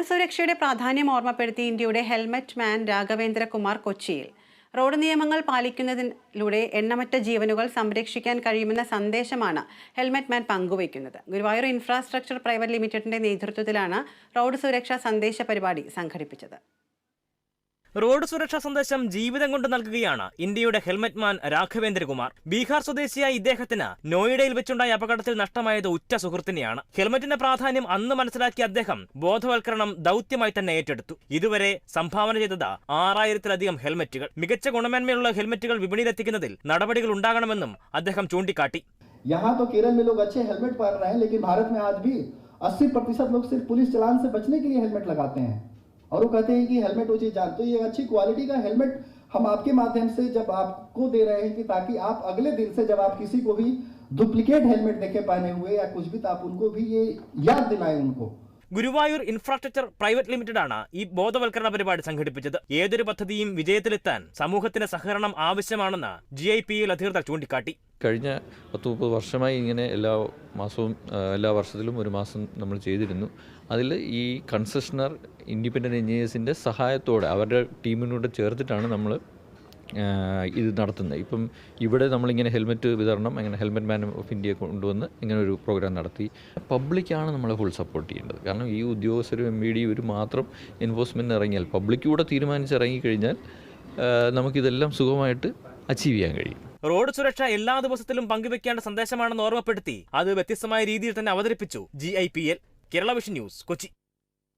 Road സുരക്ഷയുടെ പ്രാധാന്യം ഓർമ്മപ്പെടുത്തി ഇന്ത്യയുടെ ഹെൽമറ്റ് മാൻ രാഘവേന്ദ്രകുമാർ കൊച്ചിയിൽ. റോഡ് നിയമങ്ങൾ പാലിക്കുന്നതിലൂടെ എണ്ണമറ്റ ജീവനുകൾ സംരക്ഷിക്കാൻ കഴിയുമെന്ന സന്ദേശമാണ് ഹെൽമറ്റ് മാൻ പങ്കുവയ്ക്കുന്നത്. ഗുരുവായൂർ ഇൻഫ്രാസ്ട്രക്ചർ പ്രൈവറ്റ് ലിമിറ്റഡിന്റെ നേതൃത്വത്തിലാണ് റോഡ് സുരക്ഷാ സന്ദേശ പരിപാടി സംഘടിപ്പിച്ചത്. റോഡ് സുരക്ഷാ സന്ദേശം ജീവിതം കൊണ്ട് നൽകുകയാണ് ഇന്ത്യയുടെ ഹെൽമറ്റ് മാൻ രാഘവേന്ദ്രകുമാർ ബീഹാർ സ്വദേശിയായ ഇദ്ദേഹത്തിന് നോയിഡയിൽ വെച്ചുണ്ടായ അപകടത്തിൽ നഷ്ടമായത് ഉറ്റ സുഹൃത്തിനെയാണ് ഹെൽമറ്റിന്റെ പ്രാധാന്യം അന്ന് മനസ്സിലാക്കിയ അദ്ദേഹം ബോധവൽക്കരണം ദൗത്യമായി തന്നെ ഏറ്റെടുത്തു ഇതുവരെ സംഭാവന ചെയ്തത് ആറായിരത്തിലധികം ഹെൽമറ്റുകൾ മികച്ച ഗുണമേന്മയുള്ള ഹെൽമറ്റുകൾ വിപണിയിലെത്തിക്കുന്നതിൽ നടപടികൾ ഉണ്ടാകണമെന്നും അദ്ദേഹം ചൂണ്ടിക്കാട്ടി यहाँ तो केरल में लोग अच्छे हेलमेट पहन रहे हैं लेकिन भारत में आज भी 80 प्रतिशत लोग सिर्फ पुलिस चलान से बचने के लिए हेलमेट लगाते हैं और वो कहते हैं कि हेलमेट वो चीज़ जान तो ये अच्छी क्वालिटी का हेलमेट हम आपके माध्यम से जब आपको दे रहे हैं कि ताकि आप अगले दिन से जब आप किसी को भी डुप्लीकेट हेलमेट देखे पहने हुए या कुछ भी तो आप उनको भी ये याद दिलाएँ उनको। ഗുരുവായൂർ ഇൻഫ്രാസ്ട്രക്ചർ പ്രൈവറ്റ് ലിമിറ്റഡ് ആണ് ഈ ബോധവൽക്കരണ പരിപാടി സംഘടിപ്പിച്ചത്. ഏതൊരു പദ്ധതിയും വിജയത്തിലെത്താൻ സമൂഹത്തിന്റെ സഹകരണം ആവശ്യമാണെന്ന് ജി ഐ പി എൽ അധികൃതർ ചൂണ്ടിക്കാട്ടി. കഴിഞ്ഞ പത്ത് മുപ്പത് വർഷമായി ഇങ്ങനെ എല്ലാ മാസവും എല്ലാ വർഷത്തിലും ഒരു മാസം നമ്മൾ ചെയ്തിരുന്നു. അതിൽ ഈ കൺസെഷണർ ഇൻഡിപെൻഡന്റ് എഞ്ചിനീയേഴ്സിന്റെ സഹായത്തോടെ അവരുടെ ടീമിനോട് ചേർത്തിട്ടാണ് നമ്മൾ ഇത് നടത്തുന്നത്. ഇപ്പം ഇവിടെ നമ്മളിങ്ങനെ ഹെൽമെറ്റ് വിതരണം അങ്ങനെ ഹെൽമെറ്റ് മാൻ ഓഫ് ഇന്ത്യ കൊണ്ടുവന്ന് ഇങ്ങനെ ഒരു പ്രോഗ്രാം നടത്തി. പബ്ലിക്കാണ് നമ്മളെ ഫുൾ സപ്പോർട്ട് ചെയ്യേണ്ടത്. കാരണം ഈ ഉദ്യോഗസ്ഥരും എം ബി ഡി ഇവർ മാത്രം എൻഫോഴ്സ്മെന്റ് ഇറങ്ങിയാൽ പബ്ലിക് കൂടെ തീരുമാനിച്ച് ഇറങ്ങിക്കഴിഞ്ഞാൽ നമുക്കിതെല്ലാം സുഖമായിട്ട് അച്ചീവ് ചെയ്യാൻ കഴിയും. റോഡ് സുരക്ഷ എല്ലാ ദിവസത്തിലും പങ്കുവെക്കേണ്ട സന്ദേശമാണെന്ന് ഓർമ്മപ്പെടുത്തി അത് വ്യത്യസ്തമായ രീതിയിൽ തന്നെ അവതരിപ്പിച്ചു ജി കേരള വിഷൻ ന്യൂസ് കൊച്ചി.